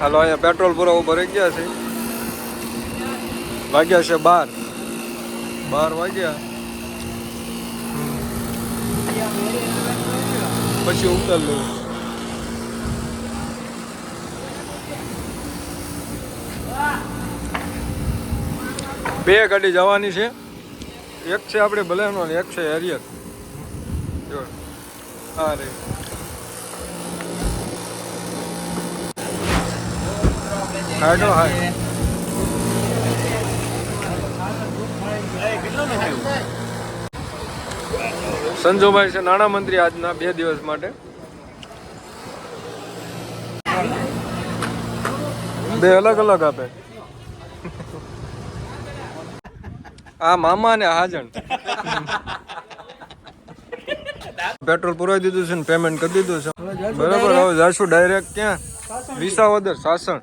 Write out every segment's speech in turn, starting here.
હાલો, અહીંયા પેટ્રોલ પૂરા ભરાઈ ગયા છે. વાગ્યા છે બાર. બાર વાગ્યા. પછી ઉતર લેવું બે ગાડી જવાની છે. એક છે આપણે બલેનો એક છે હેરિયર આ રે. હાડો હાય સંજોભાઈ છે નાણામંત્રી આજના બે દિવસ માટે. બે અલગ અલગ આપે. આ મામા ને હાજણ. પેટ્રોલ પુરાવી દીધું છે ને પેમેન્ટ કરી દીધું છે. બરાબર, હવે જાશું ડાયરેક્ટ ક્યાં? વિસાવદર, સાસણ.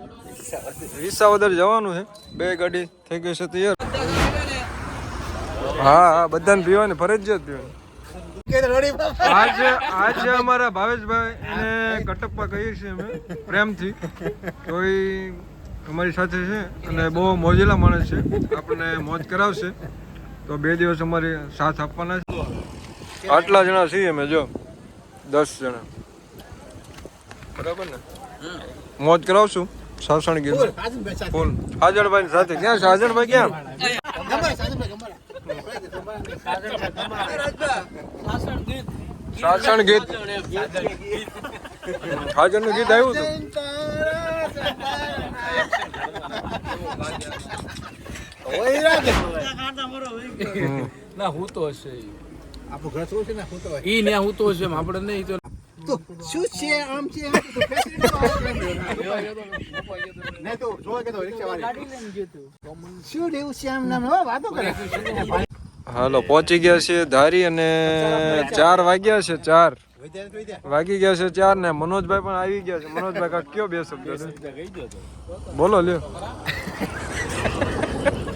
વિસાવદર જવાનું છે. બે ગાડી થઈ ગઈ છે તૈયાર. હા હા બધાને પીવાની ફરજિયાત પીવાની. આજે આજે અમારા ભાવેશભાઈ એને કટપ્પા કહીએ છીએ અમે પ્રેમથી. તો એ અમારી સાથે છે અને બહુ મોજેલા માણસ છે. આપણને મોજ કરાવશે. તો બે દિવસ અમારી સાથ આપવાના છે. આટલા જણા છીએ અમે જો. દસ જણા. બરાબર ને? મોજ કરાવશું? સાસણ ગીર ફૂલ હાજરભાઈ સાથે. ક્યાં છે? હાજરભાઈ ક્યાં સાસણ ગીત. હાજરનું ગીત આવ્યું હતું. ના હું તો હશે. આપણું ઘર થોડું છે ને હું તો. ઈ ને હું તો હશે આપણે નહીં તો તો શું છે આમ છે? આમ તો ને. તો જોવા કે તો રિક્ષાવાળી. શું લેવું છે આમ નામ? વાતો કરે. હાલો પહોંચી ગયા છે ધારી અને ચાર વાગ્યા છે ચાર. ને. વાગી ગયા છે ચાર ને મનોજભાઈ પણ આવી ગયા છે. મનોજભાઈ કા કયો બે શબ્દ છે? બોલો લ્યો.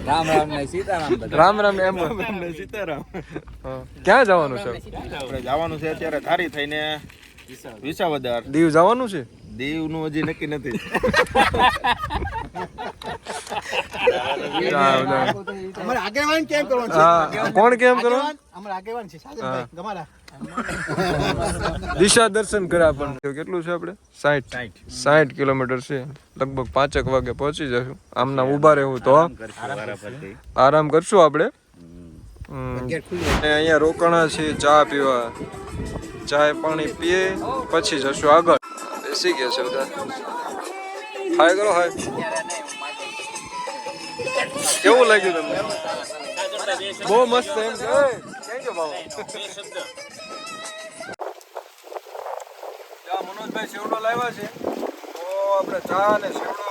રામ રામ ને સીતારામ રામ રામ એમ. સીતારામ. ક્યાં જવાનું છે? આપણે જવાનું છે અત્યારે ધારી થઈને વિસાવદર. દીવ જવાનું છે? દીવનું હજી નક્કી નથી. જાવ, જાવ. અમારે આગેવાન કેમ કરવાનું કોણ કેમ કરો આગેવાન, આગેવાન છે સાજનભાઈ દિશા દર્શન કર્યા પણ. કેટલું છે આપણે? સાઠ સાઠ કિલોમીટર છે. લગભગ પાંચેક વાગે પહોંચી જશું. આમના ઊભા રહેવું તો આરામ કરશું આપણે. હમ. અને અહીંયા રોકાણા છે ચા પીવા. ચા પાણી પીએ પછી જશું આગળ. બેસી ગયા છે બધા. હાય કરો હાય કેવું લાગ્યું તમને? બહુ મસ્ત એમ થેન્ક યુ બાબા? મનોજભાઈ સેવડો લાવ્યા છે. તો આપણે ચા અને સેવડો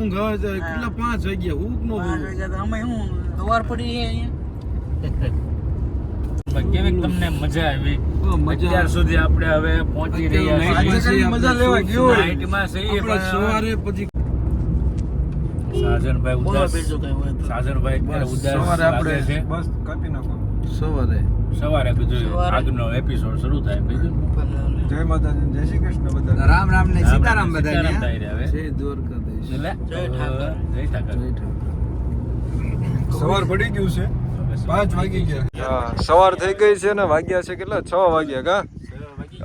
ઊંઘ આવે તો કેટલા પાંચ વાગ્યા ઊંઘ નો અમે હું સવાર પડી છે અહીંયા? કેવી તમને મજા આવી? અત્યાર સુધી આપણે હવે પહોંચી રહ્યા છીએ. મજા લેવા ગયો? છીએ પણ સવારે પછી સાજનભાઈ બોલો ઉદાસ. સાજનભાઈ અત્યારે ઉદાસ સવારે આપણે છે. બસ કાપી નાખો સવારે. સવારે બીજું આજનો આગનો એપિસોડ શરૂ થાય બીજું જય માતાજી જય શ્રી કૃષ્ણ બધા રામ રામ ને સીતારામ બધા થાય હવે. જય એટલે જય ઠાકર. જય ઠાકર. સવાર પડી ગયું છે. પાંચ વાગી ગયા. હા સવાર થઈ ગઈ છે ને વાગ્યા છે કેટલા? છ વાગ્યા કા?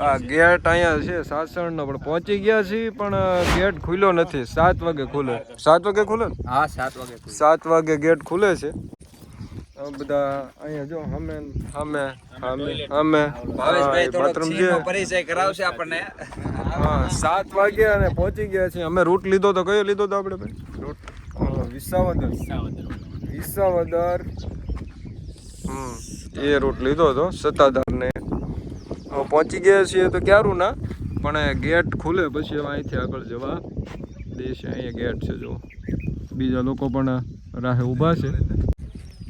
આ ગેટ અહીંયા છે સાસણનો પણ પહોંચી ગયા છીએ પણ ગેટ ખુલ્યો નથી. સાત વાગે ખુલે. સાત વાગે ખુલે? હા સાત વાગે સાત વાગે ગેટ ખુલે છે. બધા અહીંયા જો અમે અમે અમે અમે છે પરિચય કરાવશે આપણને. હા સાત વાગે અને પહોંચી ગયા છીએ. અમે રૂટ લીધો તો કયો લીધો તો આપણે ભાઈ? રૂટ. વિસાવદર. વિસાવદર. હમ એ રૂટ લીધો હતો સત્તાધાર ને પહોંચી ગયા છીએ તો ક્યારું ના? પણ ગેટ ખુલે પછી હવે અહીંથી આગળ જવા. દેશે અહીંયા ગેટ છે જો. બીજા લોકો પણ રાહે ઊભા છે.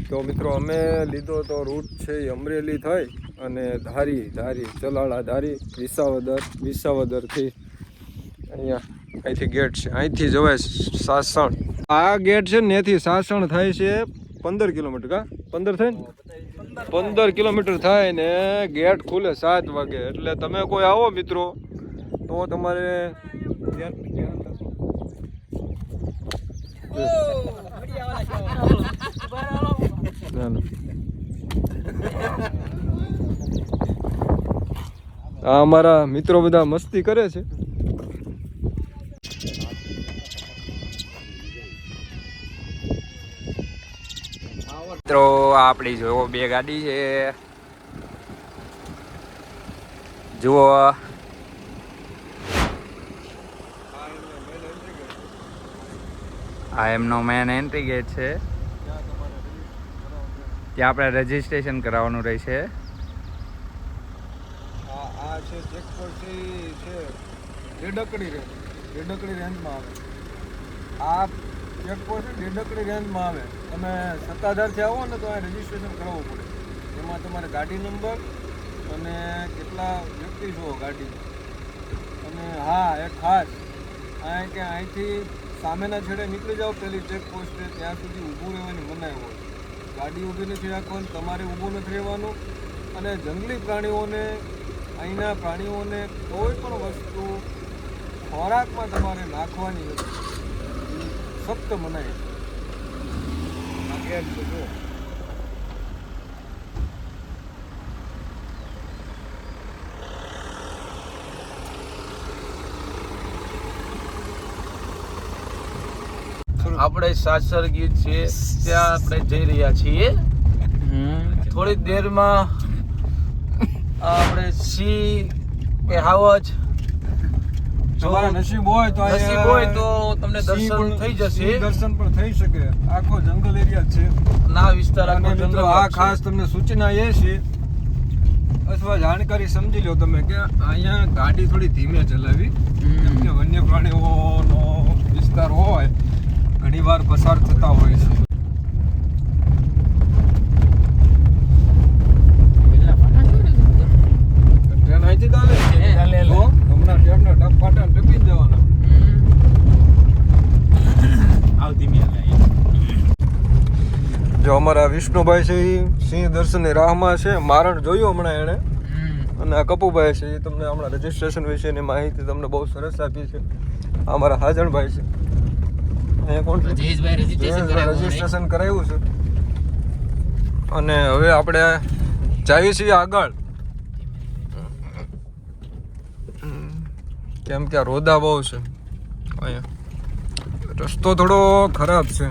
તો મિત્રો, અમે લીધો તો રૂટ છે એ અમરેલી થઈ અને ધારી ધારી, ચલાળા ધારી, વિસાવદર, વિસાવદરથી અહીંયા અહીંથી ગેટ છે. અહીંથી જવાય સાસણ. આ ગેટ છે ને, ત્યાંથી સાસણ થાય છે પંદર કિલોમીટર, કા? પંદર થાય ને? પંદર કિલોમીટર થાય ને ગેટ ખુલે સાત વાગે. એટલે તમે કોઈ આવો મિત્રો, તો તમારે ધ્યાન- ધ્યાન રાખો. ના, ના. આ અમારા મિત્રો બધા મસ્તી કરે છે મિત્રો આપણી જો બે ગાડી છે જુઓ આ એમનો મેન એન્ટ્રી ગેટ છે ત્યાં આપણે રજીસ્ટ્રેશન કરાવવાનું રહેશે. આ છે ચેકપોસ્ટ છે ડેડકડી રેન્જ ડેડકડી રેન્જમાં આવે. આ ચેકપોસ્ટ ડેડકડી રેન્જમાં આવે. તમે સત્તાધારથી આવો ને તો આ રજીસ્ટ્રેશન કરાવવું પડે. એમાં તમારે ગાડી નંબર અને કેટલા વ્યક્તિ છો ગાડી અને હા એક ખાસ. આ કે અહીંથી સામેના છેડે નીકળી જાઓ, પેલી ચેકપોસ્ટે ત્યાં સુધી ઊભું રહેવાની મનાઈ હોય. ગાડી ઊભી નથી રાખવાની, તમારે ઊભું નથી રહેવાનું. અને જંગલી પ્રાણીઓને, અહીંના પ્રાણીઓને કોઈ પણ વસ્તુ ખોરાકમાં તમારે નાખવાની નથી સખ્ત મનાય. છે જો આપણે સાસર ગીત છે ત્યાં આપણે જઈ રહ્યા છીએ. થોડી દેરમાં આપણે સી કે હાવજ નસીબ હોય તો નસીબ હોય તો તમને દર્શન થઈ જશે. દર્શન પણ થઈ શકે. આખો જંગલ એરિયા છે. ના વિસ્તાર આખો જંગલ આ ખાસ તમને સૂચના એ છે અથવા જાણકારી સમજી લો તમે કે અહીંયા ગાડી થોડી ધીમે ચલાવી કેમ કે વન્ય પ્રાણીઓનો વિસ્તાર હોય ઘણી વાર પસાર થતા હોય છે. જો અમારા વિષ્ણુભાઈ છે એ સિંહ દર્શનની રાહમાં છે. મારણ જોયું હમણાં એણે. અને આ કપુભાઈ છે એ તમને હમણાં રજીસ્ટ્રેશન વિશેની માહિતી તમને બહુ સરસ આપી છે. અમારા હાજણભાઈ છે અહીંયા કોણ છે જયેશભાઈ રજીસ્ટ્રેશન કરાવ્યું છે. અને હવે આપણે જઈએ છીએ આગળ. કેમ કે રોદા બહુ છે. અહીંયા. રસ્તો થોડો ખરાબ છે.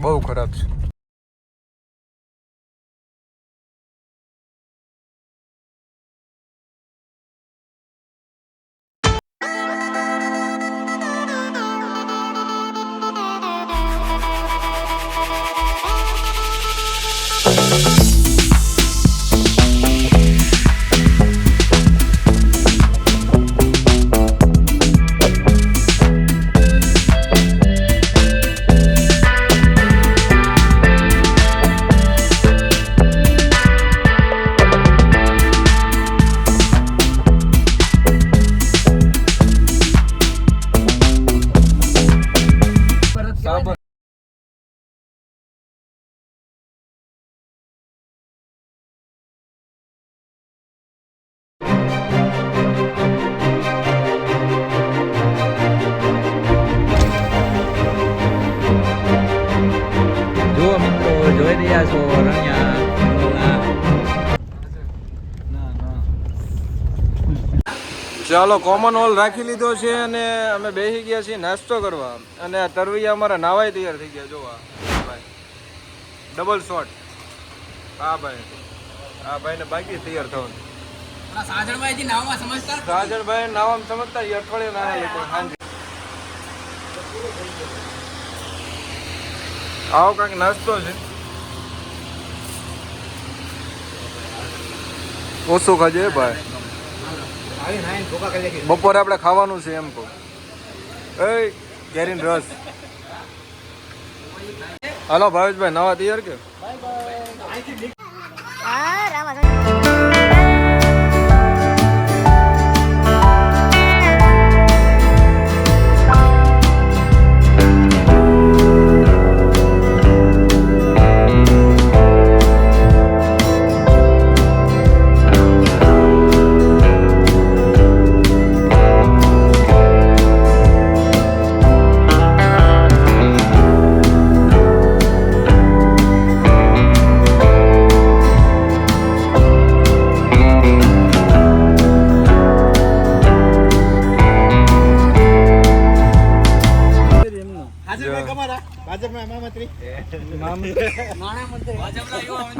બહુ ખરાબ છે. சாப்பாடு ચાલો કોમન હોલ રાખી લીધો છે અને અમે બેસી ગયા છીએ નાસ્તો કરવા. અને આ તરવૈયા અમારા નાવાય તૈયાર થઈ ગયા જોવા ભાઈ. ડબલ શોટ હા ભાઈ. હા ભાઈ ને બાકી તૈયાર થવાનું. સાજણભાઈ નાવમાં સમજતા? નાવામ સમજતા એ અઠવાડિયે ના લોકો આવો કાંઈક નાસ્તો છે. ઓછું ખાજે ભાઈ. બપોરે આપણે ખાવાનું છે એમ કહું. એ કેરીન રસ. હાલો ભાવેશભાઈ નવા તૈયાર કે?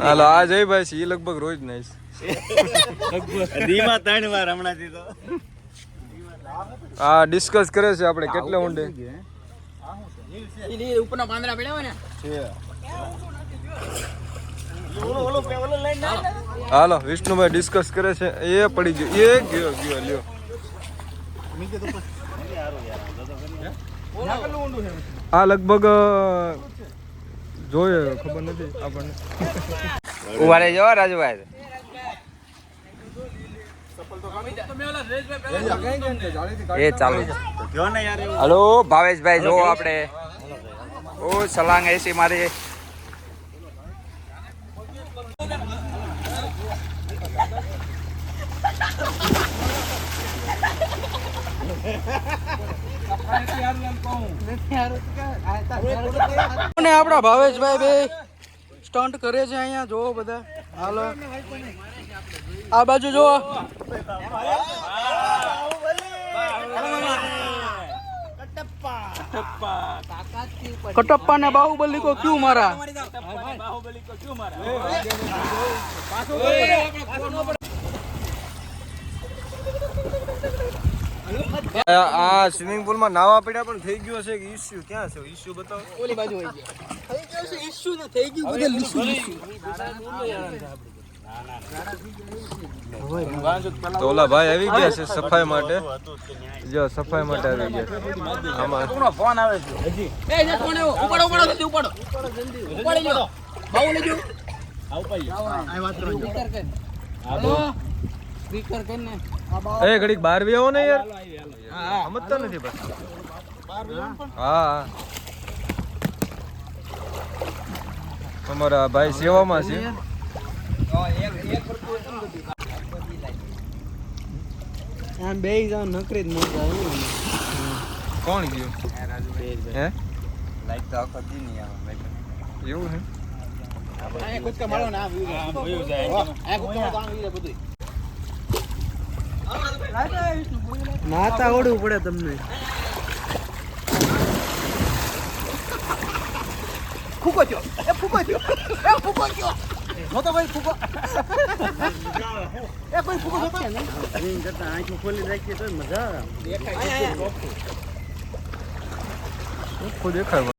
હાલો આ જય ભાઈ એ લગભગ રોજ નહીં. ધીમા ત્રણ વાર હમણાંથી તો. આ ડિસ્કસ કરે છે આપણે કેટલે ઊંડે. હાલો વિષ્ણુભાઈ ડિસ્કસ કરે છે. એ પડી ગયો. એ ગયો ગયો લ્યો. આ લગભગ જોઈએ, ખબર નથી આપણને. ઊભા રહી જવા રાજુભાઈ. એ ચાલુ. જો હલો, ભાવેશભાઈ જો આપણે. ઓ સલાંગ એસી મારી. અને આપણા ભાવેશભાઈ બે સ્ટન્ટ કરે છે અહીંયા જોવો બધા. હાલો. આ બાજુ જુઓ. કટપ્પા ને બાહુબલી કો ક્યુ મારા? આ સ્વિમિંગ પુલમાં નાવા પડ્યા પણ થઈ ગયો છે કે ઇશ્યુ ક્યાં છે? ઇશ્યુ બતાવો. ઓલી બાજુ આવી ગયા થઈ ગયો છે ઇશ્યુ ને થઈ ગયું બધે લીસું તો ઓલા ભાઈ આવી ગયા છે સફાઈ માટે. જો સફાઈ માટે આવી ગયા. આમાં ફોન આવે છે. એ જે કોણ ઉપાડો ઉપાડો જલ્દી ઉપાડો. ઉપાડી લ્યો. બાહુ લેજો આ વાત કરો સ્પીકર કર હાલો? સ્પીકર કર ને આ બાહુ એ ઘડીક બહાર બી આવો ને યાર. સમજતા નથી બસ. હા હા. અમારા ભાઈ સેવામાં છે. આમ બે જાવ નકરી જ મજા આવી કોણ ગયું? હે લાઈક તો આખો દી નહીં આવે એવું હે અહીંયા કૂદકા મારો ને આ વ્યૂ જાય અહીંયા કૂદકા તો આમ બધું નાતા ઓડવું પડે તમને. ફૂકો થયો એ ફૂકો થયો એ ફૂકો થયો ભાઈ ફૂકો એ કોઈ ફૂકો. થતો નહીં કરતા આંખો ખોલી રાખીએ તો મજા આવે દેખાય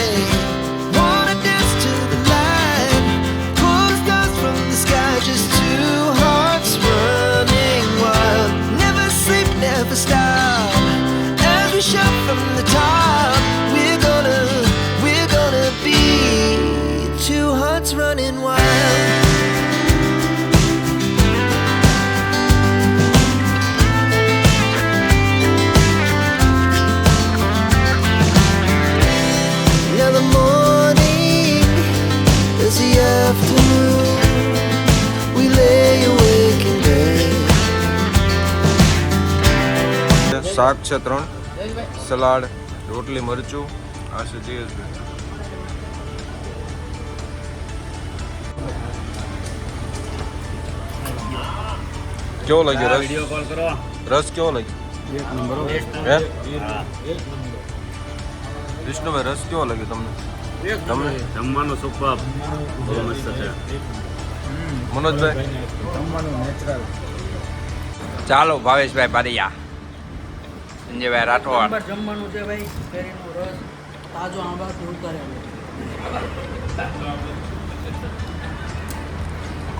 શાક છે ત્રણ. સલાડ રોટલી મરચું. આ છે જયેશભાઈ કેવો લાગ્યો રસ? રસ કેવો લાગ્યો? હે. વિષ્ણુભાઈ રસ કેવો લાગ્યો તમને? તમને? જમવાનું સુપર બહુ મસ્ત છે. મનોજભાઈ? ચાલો ભાવેશભાઈ બારિયા સંજયભાઈ રાઠોડ. જમવાનું છે ભાઈ કેરીનો રસ તાજો આંબાથી કરે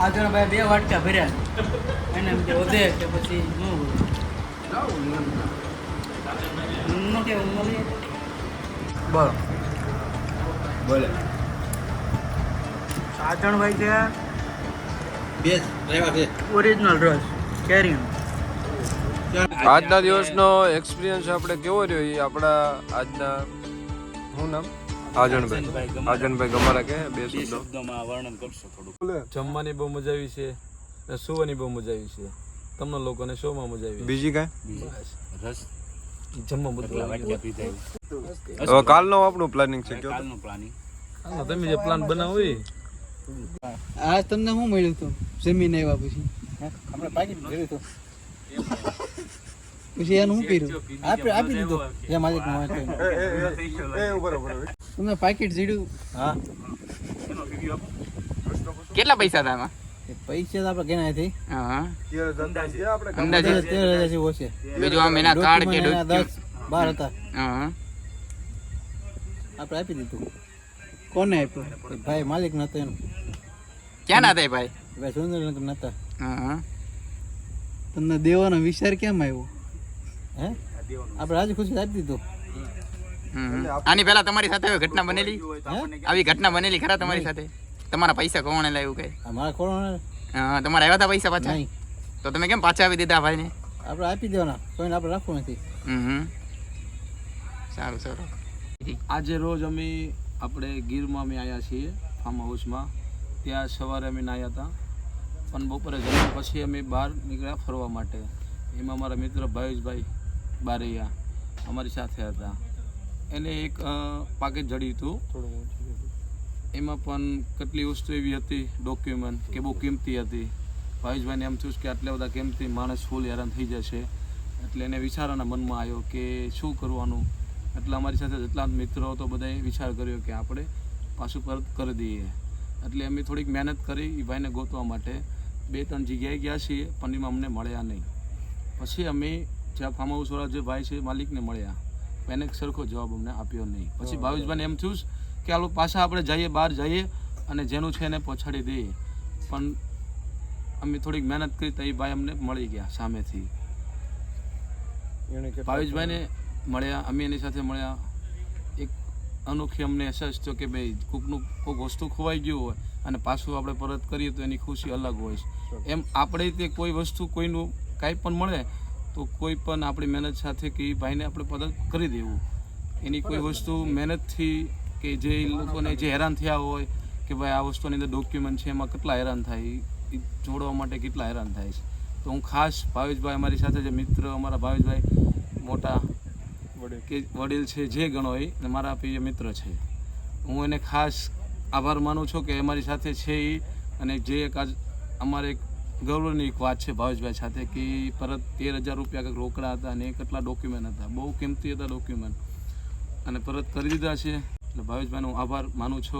આગળ ભાઈ બે વાટકા ભર્યા એને એમ કે વધે કે પછી ન વધે. કે કેવું મળી બોલો. બોલે. સાજણભાઈ છે બે જ રહેવા દે. ઓરિજિનલ રસ કેરીનો. આજના દિવસનો એક્સપિરિયન્સ આપણે કેવો રહ્યો? એ આપણા આજના શું નામ? આજનભાઈ. આજનભાઈ ગમારા કે બે શબ્દોમાં વર્ણન કરશો થોડું જમવાની બહુ મજા આવી છે ને સુવાની બહુ મજા આવી છે. તમને લોકોને શોમાં મજા આવી. બીજી કાંઈ? રસ. જમવા બધું કાલનો આપણું પ્લાનિંગ છે કાલનું પ્લાનિંગ તમે જે પ્લાન બનાવો એ. આજ તમને શું મળ્યું હતું? જમીન આવ્યા પછી. હમણાં હતું પછી એનું હું કર્યું આપી આપી દીધો જે માલિકનું હોય તે. તમને પાકીટ જીડ્યું હા કેટલા પૈસા હતા એમાં પૈસા આપણે ગણાયથી હા અંદાજે તેર હજાર જેવું હશે બીજું આમ એના કાર્ડ કે દસ બાર હતા હા આપણે આપી દીધું કોને આપ્યું ભાઈ માલિક નતો એનો ક્યાં ના થાય ભાઈ ભાઈ સુરેન્દ્રનગર નતા હા તમને દેવાનો વિચાર કેમ આવ્યો હે? આપણે રાજી ખુશી આપી દીધું. આની પહેલા તમારી સાથે આવી ઘટના બનેલી? આવી ઘટના બનેલી ખરા તમારી સાથે? તમારા પૈસા કોણે લાવ્યું કઈ? અમારા મારા કોરોના હા, તમારા આવ્યા હતા પૈસા પાછા? નહીં. તો તમે કેમ પાછા આપી દીધા ભાઈને? આપણે આપી દેવાના કોઈને આપણે રાખવું નથી. હમ હમ. સારું સારું. આજે રોજ અમે આપણે ગીરમાં અમે આવ્યા છીએ ફાર્મ હાઉસમાં ત્યાં સવારે અમે નાહ્યા હતા. પણ બપોરે જમ્યા પછી અમે બહાર નીકળ્યા ફરવા માટે. એમાં મારા મિત્ર ભાવેશભાઈ બારૈયા અમારી સાથે હતા. એને એક પાકેટ જડ્યું હતું. એમાં પણ કેટલી વસ્તુ એવી હતી ડોક્યુમેન્ટ કે બહુ કિંમતી હતી. ભાવેશભાઈને એમ થયું કે આટલા બધા કિંમતી માણસ ફૂલ હેરાન થઈ જશે. એટલે એને વિચારોના મનમાં આવ્યો કે શું કરવાનું? એટલે અમારી સાથે જેટલા મિત્રો તો બધાએ વિચાર કર્યો કે આપણે પાછું પરત કરી દઈએ. એટલે અમે થોડીક મહેનત કરી એ ભાઈને ગોતવા માટે. બે ત્રણ જગ્યાએ ગયા છીએ પણ એમાં અમને મળ્યા નહીં. પછી અમે જ્યાં ફાર્મ હાઉસવાળા જે ભાઈ છે માલિકને મળ્યા. એને સરખો જવાબ અમને આપ્યો નહીં. પછી ભાવેશભાઈને એમ થયું કે આલો પાછા આપણે જઈએ બહાર જઈએ અને જેનું છે એને પહોંચાડી દઈએ. પણ અમે થોડીક મહેનત કરી તો એ ભાઈ અમને મળી ગયા સામેથી. ભાવેશભાઈને મળ્યા અમે એની સાથે મળ્યા. એક અનોખી અમને અહેસાસ થયો કે ભાઈ કોકનું કોઈક વસ્તુ ખોવાઈ ગયું હોય અને પાછું આપણે પરત કરીએ તો એની ખુશી અલગ હોય છે. એમ આપણે તે કોઈ વસ્તુ કોઈનું કાંઈ પણ મળે તો કોઈ પણ આપણી મહેનત સાથે કે એ ભાઈને આપણે પરત કરી દેવું. એની કોઈ વસ્તુ મહેનતથી કે જે લોકોને જે હેરાન થયા હોય કે ભાઈ આ વસ્તુની અંદર ડોક્યુમેન્ટ છે એમાં કેટલા હેરાન થાય એ જોડવા માટે કેટલા હેરાન થાય છે. તો હું ખાસ ભાવેશભાઈ અમારી સાથે જે મિત્ર અમારા ભાવેશભાઈ મોટા કે વડીલ છે જે ગણો એ મારા પ્રિય મિત્ર છે. હું એને ખાસ આભાર માનું છું કે અમારી સાથે છે એ અને જે એક આજ અમારે એક ગૌરવની એક વાત છે ભાવેશભાઈ સાથે કે પરત તેર હજાર રૂપિયા કંઈક રોકડા હતા અને કેટલા ડોક્યુમેન્ટ હતા. બહુ કિંમતી હતા ડોક્યુમેન્ટ અને પરત કરી દીધા છે. એટલે ભાવેશભાઈનો આભાર માનું છું.